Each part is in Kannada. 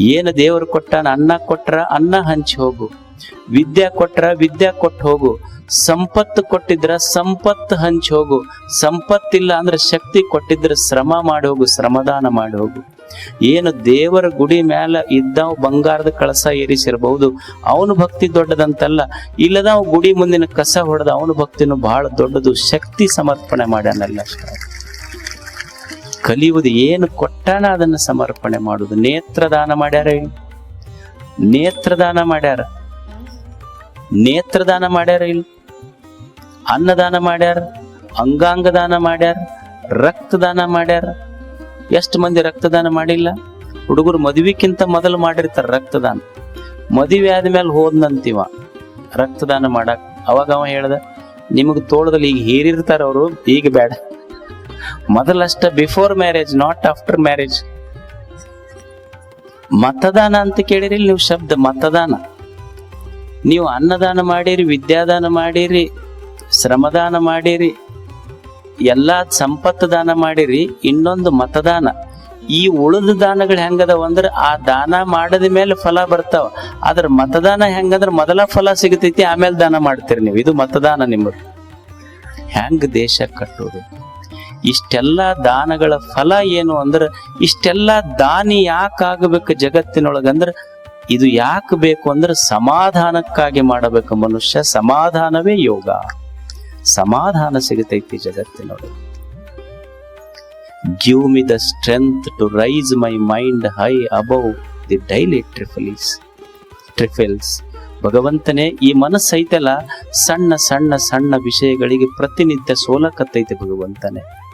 ಏನು ದೇವರು ಕೊಟ್ಟಾನ ಅನ್ನ ಕೊಟ್ರ ಅನ್ನ ಹಂಚಿ ಹೋಗು. ವಿದ್ಯೆ ಕೊಟ್ರ ವಿದ್ಯಾ ಕೊಟ್ಟು ಹೋಗು. ಸಂಪತ್ತು ಕೊಟ್ಟಿದ್ರ ಸಂಪತ್ತು ಹಂಚಿ ಹೋಗು. ಸಂಪತ್ತಿಲ್ಲ ಅಂದ್ರೆ ಶಕ್ತಿ ಕೊಟ್ಟಿದ್ರೆ ಶ್ರಮ ಮಾಡಿ ಹೋಗು, ಶ್ರಮದಾನ ಮಾಡಿ ಹೋಗು. ಏನು ದೇವರ ಗುಡಿ ಮ್ಯಾಲ ಇದ್ದಾವ್ ಬಂಗಾರದ ಕಳಸ ಏರಿಸಿರಬಹುದು. ಅವನು ಭಕ್ತಿ ದೊಡ್ಡದಂತಲ್ಲ. ಇಲ್ಲದ ಗುಡಿ ಮುಂದಿನ ಕಸ ಹೊಡೆದ ಅವನು ಭಕ್ತಿನೂ ಬಹಳ ದೊಡ್ಡದು. ಶಕ್ತಿ ಸಮರ್ಪಣೆ ಮಾಡ್ಯಾನಲ್ಲ. ಕಲಿಯುವುದು ಏನು ಕೊಟ್ಟಾನ ಅದನ್ನು ಸಮರ್ಪಣೆ ಮಾಡುದು ನೇತ್ರದಾನ ಮಾಡ್ಯಾರ? ನೇತ್ರದಾನ ಮಾಡ್ಯಾರ. ನೇತ್ರದಾನ ಮಾಡ್ಯಾರ ಇಲ್ಲಿ ಅನ್ನದಾನ ಮಾಡ್ಯಾರ ಅಂಗಾಂಗ ದಾನ ಮಾಡ್ಯಾರ, ರಕ್ತದಾನ ಮಾಡ್ಯಾರ. ಎಷ್ಟು ಮಂದಿ ರಕ್ತದಾನ ಮಾಡಿಲ್ಲ? ಹುಡುಗರು ಮದುವೆಕ್ಕಿಂತ ಮೊದಲು ಮಾಡಿರ್ತಾರ ರಕ್ತದಾನ. ಮದುವೆ ಆದ್ಮೇಲೆ ಹೋದ್ನಂತೀವ. ರಕ್ತದಾನ ಮಾಡಕ್. ಅವಾಗ ಅವ ಹೇಳ್ದ, ನಿಮಗ್ ತೋಳದಲ್ಲಿ ಈಗ ಹೀರಿರ್ತಾರ ಅವರು, ಈಗ ಬೇಡ ಮೊದಲಷ್ಟ before marriage not after marriage ಮತದಾನ ಅಂತ ಕೇಳಿರಿ, ನೀವು ಶಬ್ದ ಮತದಾನ. ನೀವು ಅನ್ನದಾನ ಮಾಡಿರಿ, ವಿದ್ಯಾದಾನ ಮಾಡಿರಿ, ಶ್ರಮದಾನ ಮಾಡಿರಿ, ಎಲ್ಲಾ ಸಂಪತ್ತು ದಾನ ಮಾಡಿರಿ, ಇನ್ನೊಂದು ಮತದಾನ. ಈ ಉಳಿದ ದಾನಗಳು ಹೆಂಗದವ ಅಂದ್ರೆ ಆ ದಾನ ಮಾಡದ ಮೇಲೆ ಫಲ ಬರ್ತಾವ. ಆದ್ರ ಮತದಾನ ಹೆಂಗಂದ್ರ ಮೊದಲ ಫಲ ಸಿಗತೈತಿ, ಆಮೇಲೆ ದಾನ ಮಾಡ್ತೀರಿ ನೀವು. ಇದು ಮತದಾನ ನಿಮ್ಮದು. ಹೆಂಗ್ ದೇಶ ಕಟ್ಟೋದು? ಇಷ್ಟೆಲ್ಲ ದಾನಗಳ ಫಲ ಏನು ಅಂದ್ರೆ ಇಷ್ಟೆಲ್ಲ ದಾನಿ ಯಾಕಾಗಬೇಕು ಜಗತ್ತಿನೊಳಗಂದ್ರ ಇದು ಯಾಕೆ ಬೇಕು ಅಂದ್ರೆ ಸಮಾಧಾನಕ್ಕಾಗಿ ಮಾಡಬೇಕು ಮನುಷ್ಯ. ಸಮಾಧಾನವೇ ಯೋಗ. ಸಮಾಧಾನ ಸಿಗತೈತಿ ಜಗತ್ತಿನೊಳಗೆ. Give me the strength to rise my mind high above the daily trifles trifles ಭಗವಂತನೇ, ಈ ಮನಸ್ಸು ಐತಲ್ಲ ಸಣ್ಣ ಸಣ್ಣ ಸಣ್ಣ ವಿಷಯಗಳಿಗೆ ಪ್ರತಿನಿತ್ಯ ಸೋಲಕತ್ತೈತೆ ಭಗವಂತನೇ.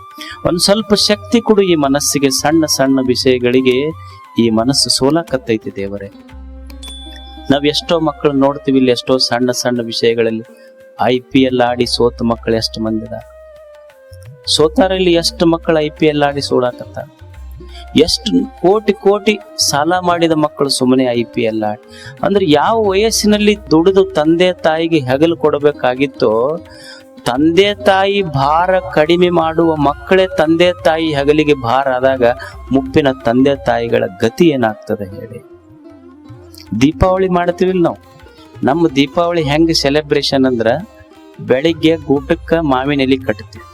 ಒಂದ್ ಸ್ವಲ್ಪ ಶಕ್ತಿ ಕೊಡು ಈ ಮನಸ್ಸಿಗೆ ಸಣ್ಣ ಸಣ್ಣ ವಿಷಯಗಳಿಗೆ ಈ ಮನಸ್ಸು ಸೋಲಾಕತ್ತೈತಿ ದೇವರೇ. ನಾವ್ ಎಷ್ಟೋ ಮಕ್ಕಳು ನೋಡ್ತೀವಿ, ಇಲ್ಲಿ ಎಷ್ಟೋ ಸಣ್ಣ ಸಣ್ಣ ವಿಷಯಗಳಲ್ಲಿ ಐ ಪಿ ಎಲ್ ಆಡಿ ಸೋತ ಮಕ್ಕಳು ಎಷ್ಟು ಮಂದಿದ ಸೋತಾರ ಸೋತಾರಲ್ಲಿ ಎಷ್ಟು ಮಕ್ಕಳು ಐ ಪಿ ಎಲ್ ಆಡಿ ಸೋಡಾಕತ್ತಾರ ಎಷ್ಟು ಕೋಟಿ ಕೋಟಿ ಸಾಲ ಮಾಡಿದ ಮಕ್ಕಳು ಸುಮ್ಮನೆ ಐ ಪಿ ಎಲ್ ಆಡಿ. ಅಂದ್ರೆ ಯಾವ ವಯಸ್ಸಿನಲ್ಲಿ ದುಡಿದು ತಂದೆ ತಾಯಿಗೆ ಹೆಗಲು ಕೊಡಬೇಕಾಗಿತ್ತೋ ತಂದೆ ತಾಯಿ ಭಾರ ಕಡಿಮೆ ಮಾಡುವ ಮಕ್ಕಳೇ ತಂದೆ ತಾಯಿ ಹಗಲಿಗೆ ಭಾರ ಆದಾಗ ಮುಪ್ಪಿನ ತಂದೆ ತಾಯಿಗಳ ಗತಿ ಏನಾಗ್ತದೆ ಹೇಳಿ. ದೀಪಾವಳಿ ಮಾಡ್ತೀವಿಲ್ಲ ನಾವು. ನಮ್ಮ ದೀಪಾವಳಿ ಹೆಂಗೆ ಸೆಲೆಬ್ರೇಷನ್ ಅಂದ್ರ ಬೆಳಿಗ್ಗೆ ಗೂಟಕ್ಕೆ ಮಾವಿನ ಎಲೆ ಕಟ್ತೀವಿ.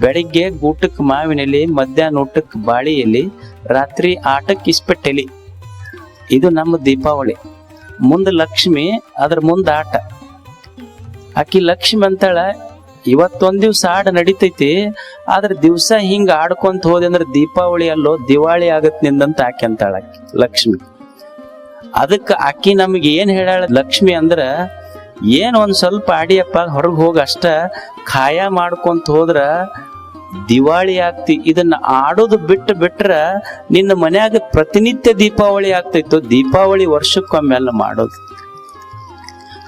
ಬೆಳಿಗ್ಗೆ ಗೂಟಕ್ಕೆ ಮಾವಿನ ಎಲೆ ಮಧ್ಯಾಹ್ನ ಊಟಕ್ಕೆ ಬಾಳಿ ಎಲೆ ರಾತ್ರಿ ಆಟಕ್ಕೆ ಇಸ್ಪೆಟ್ ಎಲೆ ಇದು ನಮ್ಮ ದೀಪಾವಳಿ. ಮುಂದೆ ಲಕ್ಷ್ಮಿ, ಅದ್ರ ಮುಂದೆ ಆಟ. ಆಕಿ ಲಕ್ಷ್ಮಿ ಅಂತಾಳ ಇವತ್ತೊಂದ್ ದಿವ್ಸ ಆಡ ನಡಿತೈತಿ, ಆದ್ರೆ ದಿವ್ಸ ಹಿಂಗ ಆಡ್ಕೊಂತ ಹೋದೆ ಅಂದ್ರೆ ದೀಪಾವಳಿ ಅಲ್ಲೋ, ದಿವಾಳಿ ಆಗತ್ ನಿಂದಂತ ಆಕೆ ಅಂತಾಳ ಲಕ್ಷ್ಮಿ. ಅದಕ್ಕ ಅಕ್ಕಿ ನಮ್ಗೆ ಏನ್ ಹೇಳಾಳ ಲಕ್ಷ್ಮಿ ಅಂದ್ರ, ಏನ್ ಒಂದ್ ಸ್ವಲ್ಪ ಆಡಿಯಪ್ಪ ಹೊರಗೆ ಹೋಗಿ ಅಷ್ಟ ಖಾಯ ಮಾಡ್ಕೊಂತ ಹೋದ್ರ ದಿವಾಳಿ ಆಗ್ತಿ. ಇದನ್ನ ಆಡೋದು ಬಿಟ್ಟು ಬಿಟ್ರ ನಿನ್ನ ಮನ್ಯಾಗ ಪ್ರತಿನಿತ್ಯ ದೀಪಾವಳಿ ಆಗ್ತಿತ್ತು ದೀಪಾವಳಿ ವರ್ಷಕ್ಕೊಮ್ಮೆಲ್ಲ ಮಾಡೋದು.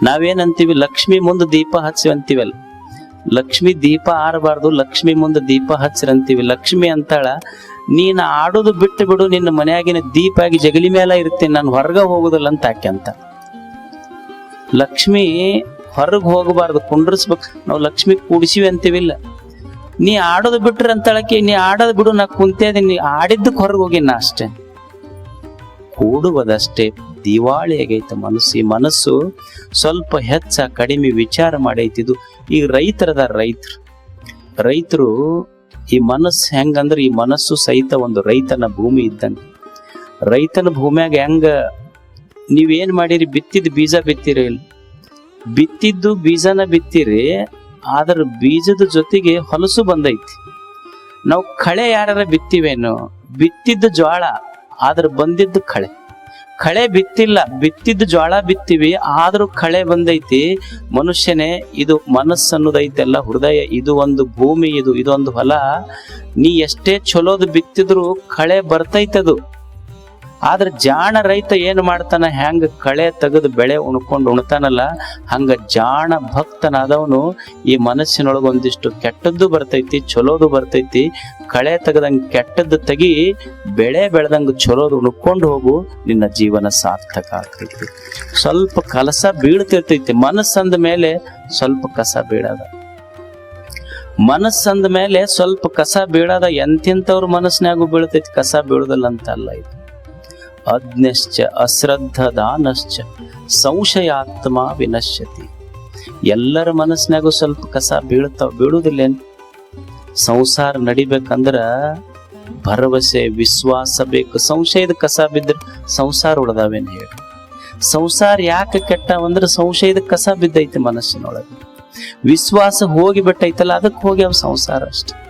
ನಾವೇನಂತೀವಿ, ಲಕ್ಷ್ಮಿ ಮುಂದೆ ದೀಪ ಹಚ್ಚಿ ಅಂತೀವಲ್ಲ ಲಕ್ಷ್ಮಿ ದೀಪ ಆರಬಾರ್ದು, ಲಕ್ಷ್ಮಿ ಮುಂದೆ ದೀಪ ಹಚ್ಚಿರಂತೀವಿ. ಲಕ್ಷ್ಮಿ ಅಂತಾಳ, ನೀನ್ ಆಡೋದು ಬಿಟ್ಟು ಬಿಡು, ನಿನ್ನ ಮನೆಯಾಗಿನ ದೀಪ ಆಗಿ ಜಗಲಿ ಮೇಲೆ ಇರ್ತೀನಿ, ನಾನು ಹೊರಗ ಹೋಗುದಿಲ್ಲ ಅಂತ ಅಂತ. ಲಕ್ಷ್ಮಿ ಹೊರಗ್ ಹೋಗಬಾರ್ದು, ಕುಂಡ್ರಸ್ಬೇಕು. ನಾವು ಲಕ್ಷ್ಮಿ ಕೂಡಿಸಿವಿ ಅಂತೀವಿಲ್ಲ ನೀ ಆಡೋದು ಬಿಟ್ರೆ ಅಂತಳಕ್ಕೆ ನೀ ಆಡೋದು ಬಿಡು, ನಾ ಕುಂತೇದಿ. ನೀ ಆಡಿದ್ದಕ್ಕೆ ಹೊರಗೆ ಹೋಗಿನ ಅಷ್ಟೇ. ಕೂಡುವುದಷ್ಟೇ. ದಿವಾಳಿ ಆಗೈತೆ ಮನಸ್ಸು. ಈ ಮನಸ್ಸು ಸ್ವಲ್ಪ ಹೆಚ್ಚ ಕಡಿಮೆ ವಿಚಾರ ಮಾಡೈತಿದು ಈಗ ರೈತರದ ರೈತರು. ರೈತರು ಈ ಮನಸ್ಸು ಹೆಂಗಂದ್ರೆ ಈ ಮನಸ್ಸು ಸಹಿತ ಒಂದು ರೈತನ ಭೂಮಿ ಇದ್ದಂಗೆ. ರೈತನ ಭೂಮಿಯಾಗ ಹೆಂಗ ನೀವೇನ್ ಮಾಡಿರಿ? ಬಿತ್ತಿದ ಬೀಜ ಬಿತ್ತಿರಿ ಬಿತ್ತಿದ್ದು ಬೀಜನ ಬಿತ್ತಿರಿ, ಆದ್ರ ಬೀಜದ ಜೊತೆಗೆ ಹೊಲಸು ಬಂದೈತಿ. ನಾವು ಕಳೆ ಯಾರ ಬಿತ್ತಿವೇನು, ಬಿತ್ತಿದ್ದು ಜ್ವಾಳ, ಆದ್ರ ಬಂದಿದ್ದು ಕಳೆ. ಕಳೆ ಬಿತ್ತಿಲ್ಲ, ಬಿತ್ತಿದ್ದು ಜ್ವಾಳ ಬಿತ್ತಿವಿ, ಆದ್ರೂ ಕಳೆ ಬಂದೈತಿ. ಮನುಷ್ಯನೇ, ಇದು ಮನಸ್ಸು ಅನ್ನೋದೈತೆಲ್ಲ ಹೃದಯ. ಇದು ಒಂದು ಭೂಮಿ, ಇದು ಇದೊಂದು ಹೊಲ. ನೀ ಎಷ್ಟೇ ಚಲೋದು ಬಿತ್ತಿದ್ರು ಕಳೆ ಬರ್ತೈತದು. ಆದ್ರ ಜಾಣ ರೈತ ಏನು ಮಾಡ್ತಾನ? ಹೆಂಗ ಕಳೆ ತೆಗೆದು ಬೆಳೆ ಉಣ್ಕೊಂಡು ಉಣ್ತಾನಲ್ಲ, ಹಂಗ ಜಾಣ ಭಕ್ತನಾದವನು ಈ ಮನಸ್ಸಿನೊಳಗೆ ಒಂದಿಷ್ಟು ಕೆಟ್ಟದ್ದು ಬರ್ತೈತಿ ಚಲೋದು ಬರ್ತೈತಿ. ಕಳೆ ತೆಗೆದಂಗ ಕೆಟ್ಟದ್ದು ತೆಗಿ, ಬೆಳೆ ಬೆಳೆದಂಗ ಚಲೋದು ಉಣ್ಕೊಂಡು ಹೋಗು, ನಿನ್ನ ಜೀವನ ಸಾರ್ಥಕ ಆಗ್ತೈತಿ. ಸ್ವಲ್ಪ ಕಲಸ ಬೀಳ್ತಿರ್ತೈತಿ. ಮನಸ್ಸಂದ ಮೇಲೆ ಸ್ವಲ್ಪ ಕಸ ಬೀಳದ. ಮನಸ್ಸಂದ ಮೇಲೆ ಸ್ವಲ್ಪ ಕಸ ಬೀಳದ ಎಂತೆಂಥವ್ರ ಮನಸ್ಸಿನಾಗೂ ಬೀಳ್ತೈತಿ. ಕಸ ಬೀಳದಲ್ಲ ಅಂತ ಅಲ್ಲ ಇದು. ಅಜ್ಞಶ್ಚ ಅಶ್ರದ್ಧ ದಾನಶ್ಚ ಸಂಶಯಾತ್ಮ ವಿನಶ್ಯತಿ. ಎಲ್ಲರ ಮನಸ್ಸಿನಾಗೂ ಸ್ವಲ್ಪ ಕಸ ಬೀಳ್ತಾವ ಬೀಳುವುದಿಲ್ಲೇನು? ಸಂಸಾರ ನಡಿಬೇಕಂದ್ರ ಭರವಸೆ, ವಿಶ್ವಾಸ ಬೇಕು. ಸಂಶಯದ ಕಸ ಬಿದ್ದರೆ ಸಂಸಾರ ಉಳ್ದಾವೇನು ಹೇಳಿ? ಸಂಸಾರ ಯಾಕೆ ಕೆಟ್ಟವಂದ್ರೆ ಸಂಶಯದ ಕಸ ಬಿದ್ದೈತೆ ಮನಸ್ಸಿನೊಳಗೆ. ವಿಶ್ವಾಸ ಹೋಗಿ ಬಿಟ್ಟೈತಲ್ಲ, ಅದಕ್ಕೆ ಹೋಗಿ ಅವ್ ಸಂಸಾರ ಅಷ್ಟೆ.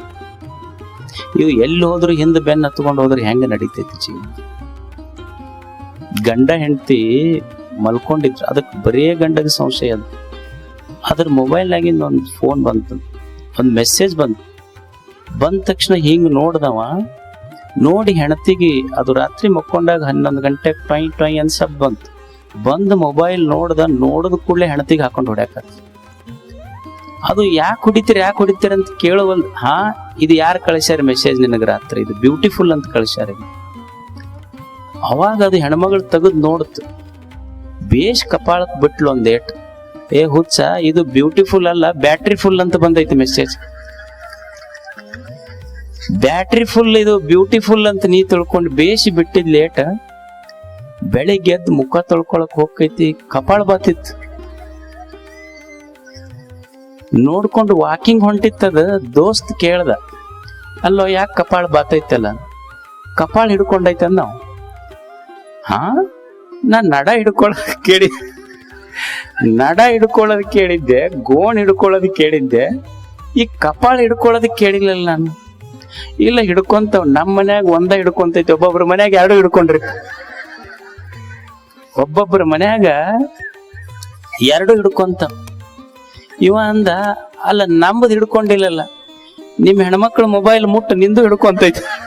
ಇವು ಎಲ್ಲಿ ಹೋದ್ರು ಹಿಂದೆ ಬೆನ್ನ ಹತ್ಕೊಂಡು ಹೋದ್ರೆ ಹೆಂಗ ನಡೀತೈತಿ ಜೀವನ? ಗಂಡ ಹೆಂಡತಿ ಮಲ್ಕೊಂಡಿದ್ರು. ಅದಕ್ಕೆ ಬರೇ ಗಂಡದ ಸಂಶಯ ಅದು. ಅದ್ರ ಮೊಬೈಲ್ನಾಗಿಂದ ಒಂದು ಫೋನ್ ಬಂತು. ಒಂದು ಮೆಸೇಜ್ ಬಂತು. ಬಂದ ತಕ್ಷಣ ಹಿಂಗ್ ನೋಡ್ದವ, ನೋಡಿ ಹೆಣತಿಗೆ ಅದು ರಾತ್ರಿ ಮಕ್ಕೊಂಡಾಗ ಹನ್ನೊಂದು ಗಂಟೆ ಟೈ ಟೈ ಅಂತ ಬಂತು. ಬಂದ ಮೊಬೈಲ್ ನೋಡ್ದ, ನೋಡಿದ ಕೂಡಲೇ ಹೆಣತಿಗೆ ಹಾಕೊಂಡು ಹೊಡ್ಯಾಕ ಅದು ಯಾಕೆ ಹೊಡಿತೀರಿ ಯಾಕೆ ಹೊಡಿತೀರಿ ಅಂತ ಕೇಳುವಲ್ ಹಾ, ಇದು ಯಾರು ಕಳಿಸ್ಯಾರ ಮೆಸೇಜ್ ನಿನಗೆ ರಾತ್ರಿ? ಇದು ಬ್ಯೂಟಿಫುಲ್ ಅಂತ ಕಳಿಸ್ಯಾರ ಇದು. ಅವಾಗ ಅದು ಹೆಣ್ಮಗಳು ತೆಗೆದು ನೋಡ್ತು. ಬೇಷ್ ಕಪಾಳಕ್ಕೆ ಬಿಟ್ಲು ಒಂದ್ ಏಟ್. ಏ ಹುಚ್ಚ, ಇದು ಬ್ಯೂಟಿಫುಲ್ ಅಲ್ಲ ಬ್ಯಾಟ್ರಿ ಫುಲ್ ಅಂತ ಬಂದೈತಿ ಮೆಸೇಜ್ ಬ್ಯಾಟ್ರಿ ಫುಲ್ ಇದು ಬ್ಯೂಟಿಫುಲ್ ಅಂತ ನೀ ತಿಳ್ಕೊಂಡು ಬೇಸಿ ಬಿಟ್ಟಿದ್ ಲೇಟ್ ಬೆಳಿಗ್ಗೆ ಎದ್ದು ಮುಖ ತೊಳ್ಕೊಳಕ್ ಹೋಗ್ತೈತಿ, ಕಪಾಳ ಬಾತಿತ್ತು. ನೋಡ್ಕೊಂಡು ವಾಕಿಂಗ್ ಹೊಂಟಿತ್ತದ ದೋಸ್ತ್ ಕೇಳ್ದ, ಅಲ್ಲೋ, ಯಾಕೆ ಕಪಾಳ ಬಾತೈತಲ್ಲ? ಕಪಾಳ ಹಿಡ್ಕೊಂಡೈತೆ ನಾವು? ಹಾ? ನಾ ನಡ ಹಿಡ್ಕೊಳ್ಳೋದು ಕೇಳಿ. ನಡ ಹಿಡ್ಕೊಳ್ಳೋದ್ ಕೇಳಿದ್ದೆ, ಗೋಣ್ ಹಿಡ್ಕೊಳ್ಳೋದ್ ಕೇಳಿದ್ದೆ, ಈ ಕಪಾಳ ಹಿಡ್ಕೊಳ್ಳೋದ್ ಕೇಳಿಲ್ಲ ನಾನು. ಇಲ್ಲ, ಹಿಡ್ಕೊಂತಾವ್ ನಮ್ಮ ಮನ್ಯಾಗ ಒಂದ ಹಿಡ್ಕೊಂತೈತಿ, ಒಬ್ಬೊಬ್ರ ಮನ್ಯಾಗ ಎರಡು ಹಿಡ್ಕೊಂಡ್ರಿ. ಒಬ್ಬೊಬ್ಬರ ಮನ್ಯಾಗ ಎರಡು ಹಿಡ್ಕೊಂತ ಇವ ಅಂದ, ಅಲ್ಲ ನಮ್ಮದು ಹಿಡ್ಕೊಂಡಿಲ್ಲಲ್ಲ. ನಿಮ್ಮ ಹೆಣ್ಮಕ್ಳು ಮೊಬೈಲ್ ಮುಟ್ಟು ನಿಂದು ಹಿಡ್ಕೊಂತೈತಿ.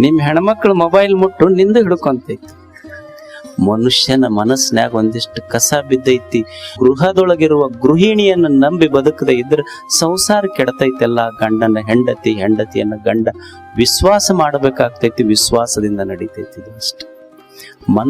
ನಿಮ್ ಹೆಣ್ಮಕ್ಳು ಮೊಬೈಲ್ ಮುಟ್ಟು ನಿಂದು ಹಿಡ್ಕೊಂತೈತಿ. ಮನುಷ್ಯನ ಮನಸ್ಸಿನಾಗ ಒಂದಿಷ್ಟು ಕಸ ಬಿದ್ದೈತಿ. ಗೃಹದೊಳಗಿರುವ ಗೃಹಿಣಿಯನ್ನು ನಂಬಿ ಬದುಕದೆ ಇದ್ರೆ ಸಂಸಾರ ಕೆಡತೈತೆಲ್ಲ ಗಂಡನ ಹೆಂಡತಿ, ಹೆಂಡತಿಯನ್ನು ಗಂಡ. ವಿಶ್ವಾಸ ಮಾಡಬೇಕಾಗ್ತೈತಿ, ವಿಶ್ವಾಸದಿಂದ ನಡೀತೈತಿ ಇದು ಅಷ್ಟೆ. ಮನ